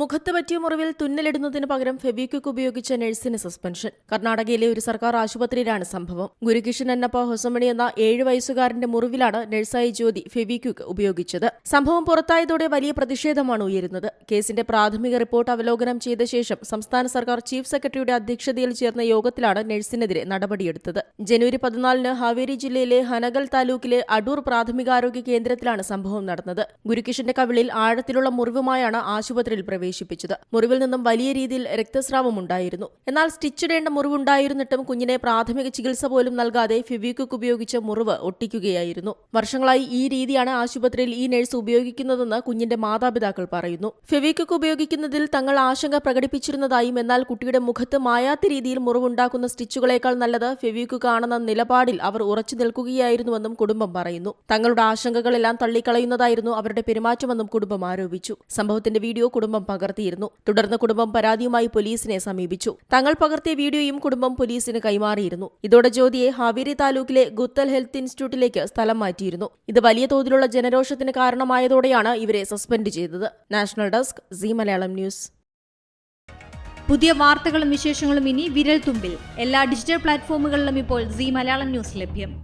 മുഖത്ത് പറ്റിയ മുറിവിൽ തുന്നലിടുന്നതിന് പകരം ഫെബിക്വിക് ഉപയോഗിച്ച നഴ്സിന് സസ്പെൻഷൻ. കർണാടകയിലെ ഒരു സർക്കാർ ആശുപത്രിയിലാണ് സംഭവം. ഗുരുകിഷൻ അന്നപ്പ ഹൊസമണി എന്ന ഏഴ് വയസ്സുകാരന്റെ മുറിവിലാണ് നഴ്സായി ജ്യോതി ഫെബിക്വിക് ഉപയോഗിച്ചത്. സംഭവം പുറത്തായതോടെ വലിയ പ്രതിഷേധമാണ് ഉയരുന്നത്. കേസിന്റെ പ്രാഥമിക റിപ്പോർട്ട് അവലോകനം ചെയ്ത ശേഷം സംസ്ഥാന സർക്കാർ ചീഫ് സെക്രട്ടറിയുടെ അധ്യക്ഷതയിൽ ചേർന്ന യോഗത്തിലാണ് നഴ്സിനെതിരെ നടപടിയെടുത്തത്. ജനുവരി പതിനാലിന് ഹാവേരി ജില്ലയിലെ ഹനഗൽ താലൂക്കിലെ അടൂർ പ്രാഥമികാരോഗ്യ കേന്ദ്രത്തിലാണ് സംഭവം നടന്നത്. ഗുരുകിഷന്റെ കവിളിൽ ആഴത്തിലുള്ള മുറിവുമായാണ് ആശുപത്രിയിൽ പ്രവേശിപ്പിച്ചത്. മുറിവിൽ നിന്നും വലിയ രീതിയിൽ രക്തസ്രാവം ഉണ്ടായിരുന്നു. എന്നാൽ സ്റ്റിച്ചിടേണ്ട മുറിവുണ്ടായിരുന്നിട്ടും കുഞ്ഞിനെ പ്രാഥമിക ചികിത്സ പോലും നൽകാതെ ഫിവിക്കുക്ക് ഉപയോഗിച്ച് മുറിവ് ഒട്ടിക്കുകയായിരുന്നു. വർഷങ്ങളായി ഈ രീതിയാണ് ആശുപത്രിയിൽ ഈ നഴ്സ് ഉപയോഗിക്കുന്നതെന്ന് കുഞ്ഞിന്റെ മാതാപിതാക്കൾ പറയുന്നു. ഫെവിക്വിക് ഉപയോഗിക്കുന്നതിൽ തങ്ങൾ ആശങ്ക പ്രകടിപ്പിച്ചിരുന്നതായും എന്നാൽ കുട്ടിയുടെ മുഖത്ത് മായാത്ത രീതിയിൽ മുറിവുണ്ടാക്കുന്ന സ്റ്റിച്ചുകളേക്കാൾ നല്ലത് ഫെവിക്വിക് ആണെന്ന നിലപാടിൽ അവർ ഉറച്ചു നിൽക്കുകയായിരുന്നുവെന്നും കുടുംബം പറയുന്നു. തങ്ങളുടെ ആശങ്കകളെല്ലാം തള്ളിക്കളയുന്നതായിരുന്നു അവരുടെ പെരുമാറ്റമെന്നും കുടുംബം ആരോപിച്ചു. സംഭവത്തിന്റെ വീഡിയോ കുടുംബം പകർത്തിയിരുന്നു. തുടർന്ന് കുടുംബം പരാതിയുമായി പോലീസിനെ സമീപിച്ചു. തങ്ങൾ പകർത്തിയ വീഡിയോയും കുടുംബം പോലീസിന് കൈമാറിയിരുന്നു. ഇതോടെ ജ്യോതിയെ ഹാവേരി താലൂക്കിലെ ഗുത്തൽ ഹെൽത്ത് ഇൻസ്റ്റിറ്റ്യൂട്ടിലേക്ക് സ്ഥലം മാറ്റിയിരുന്നു. ഇത് വലിയ തോതിലുള്ള ജനരോഷത്തിന് കാരണമായതോടെയാണ് ഇവരെ സസ്പെൻഡ് ചെയ്തത്. National desk C Malayalam news. പുതിയ വാർത്തകളും വിശേഷങ്ങളും ഇനി വിരൽ തുമ്പിൽ എല്ലാ ഡിജിറ്റൽ പ്ലാറ്റ്ഫോമുകളിലും ഇപ്പോൾ സി മലയാളം ന്യൂസ് ലഭ്യം.